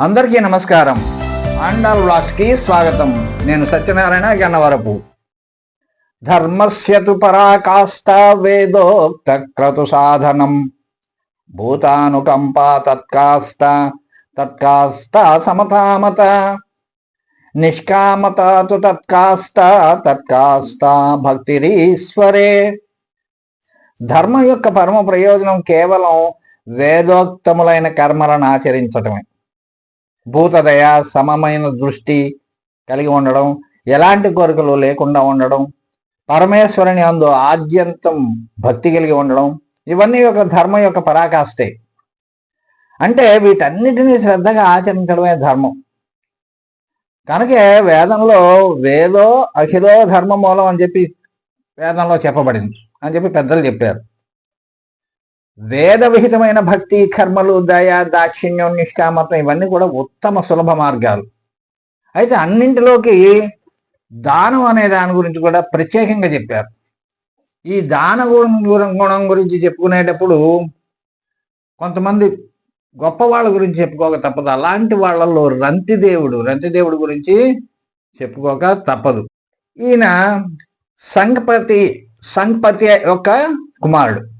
అందరికీ నమస్కారం. ఆండాల్ వ్లాస్కి స్వాగతం. నేను సత్యనారాయణ గన్నవరపు. ధర్మస్య తు పరాకాష్ట వేదోక్త క్రతు సాధనం. భూతానుకంపా తత్కాష్ట తత్కాష్ట సమతామత. నిష్కామత తు తత్కాష్ట తత్కాష్ట భక్తిరీశ్వరే. ధర్మం యొక్క పరమ ప్రయోజనం కేవలం వేదోక్తములైన కర్మలను ఆచరించటమే. భూతదయ సమమైన దృష్టి కలిగి ఉండడం ఎలాంటి కోరికలు లేకుండా ఉండడం పరమేశ్వరుని అందు ఆద్యంతం భక్తి కలిగి ఉండడం ఇవన్నీ ఒక ధర్మం యొక్క పరాకాష్టే. అంటే వీటన్నిటినీ శ్రద్ధగా ఆచరించడమే ధర్మం. కనుకే వేదంలో వేదో అఖిలో ధర్మ మూలం అని చెప్పి వేదంలో చెప్పబడింది అని చెప్పి పెద్దలు చెప్పారు. వేద విహితమైన భక్తి కర్మలు దయ దాక్షిణ్యం నిష్కామత్వం ఇవన్నీ కూడా ఉత్తమ సులభ మార్గాలు. అయితే అన్నింటిలోకి దానం అనే దాని గురించి కూడా ప్రత్యేకంగా చెప్పారు. ఈ దాన గుణం గుణ- గుణం గురించి చెప్పుకునేటప్పుడు కొంతమంది గొప్ప వాళ్ళ గురించి చెప్పుకోక తప్పదు. అలాంటి వాళ్ళల్లో రంతి దేవుడు రంతి దేవుడు గురించి చెప్పుకోక తప్పదు. ఈయన సంగపతి సంగపతి యొక్క కుమారుడు.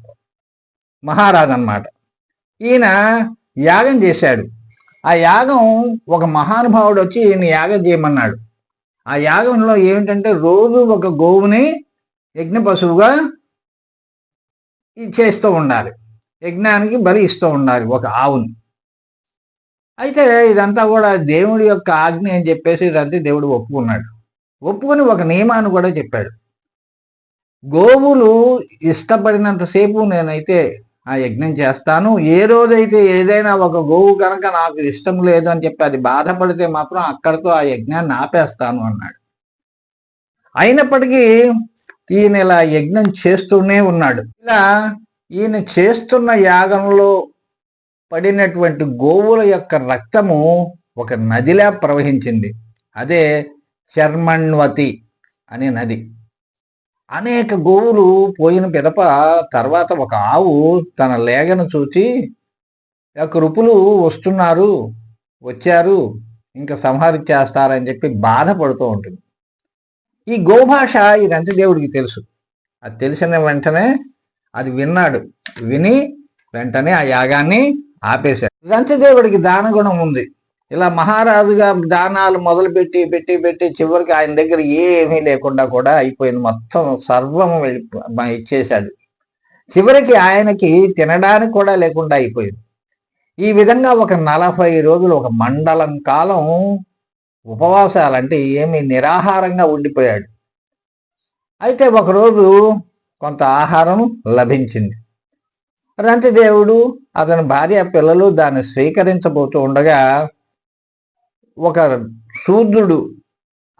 మహారాజు అనమాట ఈయన యాగం చేశాడు. ఆ యాగం ఒక మహానుభావుడు వచ్చి ఈయన యాగం చేయమన్నాడు. ఆ యాగంలో ఏమిటంటే రోజు ఒక గోవుని యజ్ఞ పశువుగా చేస్తూ ఉండాలి. యజ్ఞానికి బలి ఇస్తూ ఉండాలి ఒక ఆవుని. అయితే ఇదంతా కూడా దేవుడి యొక్క ఆజ్ఞ అని చెప్పేసి ఇదంతా దేవుడు ఒప్పుకున్నాడు. ఒప్పుకొని ఒక నియమాన్ని కూడా చెప్పాడు. గోవులు ఇష్టపడినంతసేపు నేనైతే ఆ యజ్ఞం చేస్తాను. ఏ రోజైతే ఏదైనా ఒక గోవు కనుక నాకు ఇష్టం లేదు అని చెప్పి అది బాధపడితే మాత్రం అక్కడితో ఆ యజ్ఞాన్ని ఆపేస్తాను అన్నాడు. అయినప్పటికీ ఈయన ఇలా యజ్ఞం చేస్తూనే ఉన్నాడు. ఇలా ఈయన చేస్తున్న యాగంలో పడినటువంటి గోవుల యొక్క రక్తము ఒక నదిలా ప్రవహించింది. అదే చర్మణ్వతి అనే నది. అనేక గోవులు పోయిన పిదప తర్వాత ఒక ఆవు తన లేగను చూచి యొక్క రుపులు వస్తున్నారు వచ్చారు ఇంకా సంహరించేస్తారని చెప్పి బాధపడుతూ ఉంటుంది. ఈ గోభాష ఈ రంతిదేవుడికి తెలుసు. అది తెలిసిన వెంటనే అది విన్నాడు. విని వెంటనే ఆ యాగాన్ని ఆపేశాడు. రంతిదేవుడికి దానగుణం ఉంది. ఇలా మహారాజుగా దానాలు మొదలు పెట్టి పెట్టి పెట్టి చివరికి ఆయన దగ్గర ఏమీ లేకుండా కూడా అయిపోయింది. మొత్తం సర్వం ఇచ్చేశాడు. చివరికి ఆయనకి తినడానికి కూడా లేకుండా అయిపోయింది. ఈ విధంగా ఒక నలభై రోజులు ఒక మండలం కాలం ఉపవాసాలంటే ఏమి నిరాహారంగా ఉండిపోయాడు. అయితే ఒకరోజు కొంత ఆహారం లభించింది. రంతిదేవుడు అతని భార్య పిల్లలు దాన్ని స్వీకరించబోతూ ఉండగా ఒక శూద్రుడు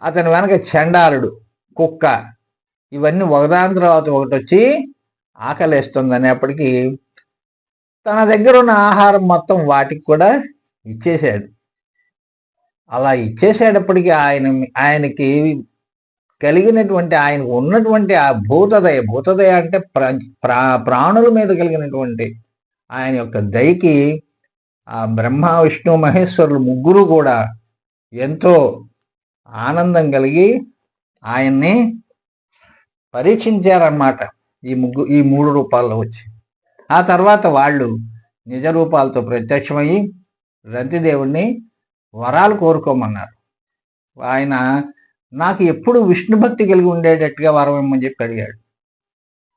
అతని వెనక చండాలుడు కుక్క ఇవన్నీ ఒకదాని తర్వాత ఒకటి వచ్చి ఆకలేస్తుంది అనేప్పటికీ తన దగ్గర ఉన్న ఆహారం మొత్తం వాటికి కూడా ఇచ్చేశాడు. అలా ఇచ్చేసేటప్పటికీ ఆయన ఆయనకి కలిగినటువంటి ఆయనకు ఉన్నటువంటి ఆ భూతదయ భూతదయ అంటే ప్ర ప్రా ప్రాణుల మీద కలిగినటువంటి ఆయన యొక్క దయకి ఆ బ్రహ్మ విష్ణు మహేశ్వరులు ముగ్గురు కూడా ఎంతో ఆనందం కలిగి ఆయన్ని పరీక్షించారన్నమాట. ఈ ముగ్గు ఈ మూడు రూపాల్లో వచ్చి. ఆ తర్వాత వాళ్ళు నిజ రూపాలతో ప్రత్యక్షమయ్యి రంతిదేవుణ్ణి వరాలు కోరుకోమన్నారు. ఆయన నాకు ఎప్పుడు విష్ణు భక్తి కలిగి ఉండేటట్టుగా వరం ఇమ్మని చెప్పి అడిగాడు.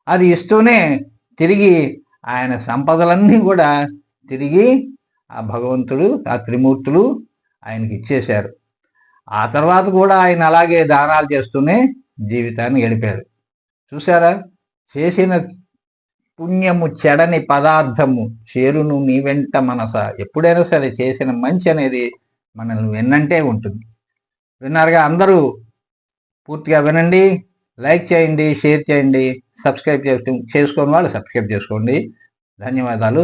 అది ఇస్తూనే తిరిగి ఆయన సంపదలన్నీ కూడా తిరిగి ఆ భగవంతుడు ఆ త్రిమూర్తులు ఆయనకి ఇచ్చేశారు ఆ తర్వాత కూడా ఆయన అలాగే దానాలు చేస్తూనే జీవితాన్ని గడిపాడు చూసారా చేసిన పుణ్యము చెడని పదార్థము చేరును నీ వెంట మనస. ఎప్పుడైనా సరే చేసిన మంచి అనేది మనల్ని విన్నంటే ఉంటుంది. విన్నారుగా? అందరూ పూర్తిగా వినండి లైక్ చేయండి షేర్ చేయండి సబ్స్క్రైబ్ చేసుకో చేసుకోని వాళ్ళు సబ్స్క్రైబ్ చేసుకోండి. ధన్యవాదాలు.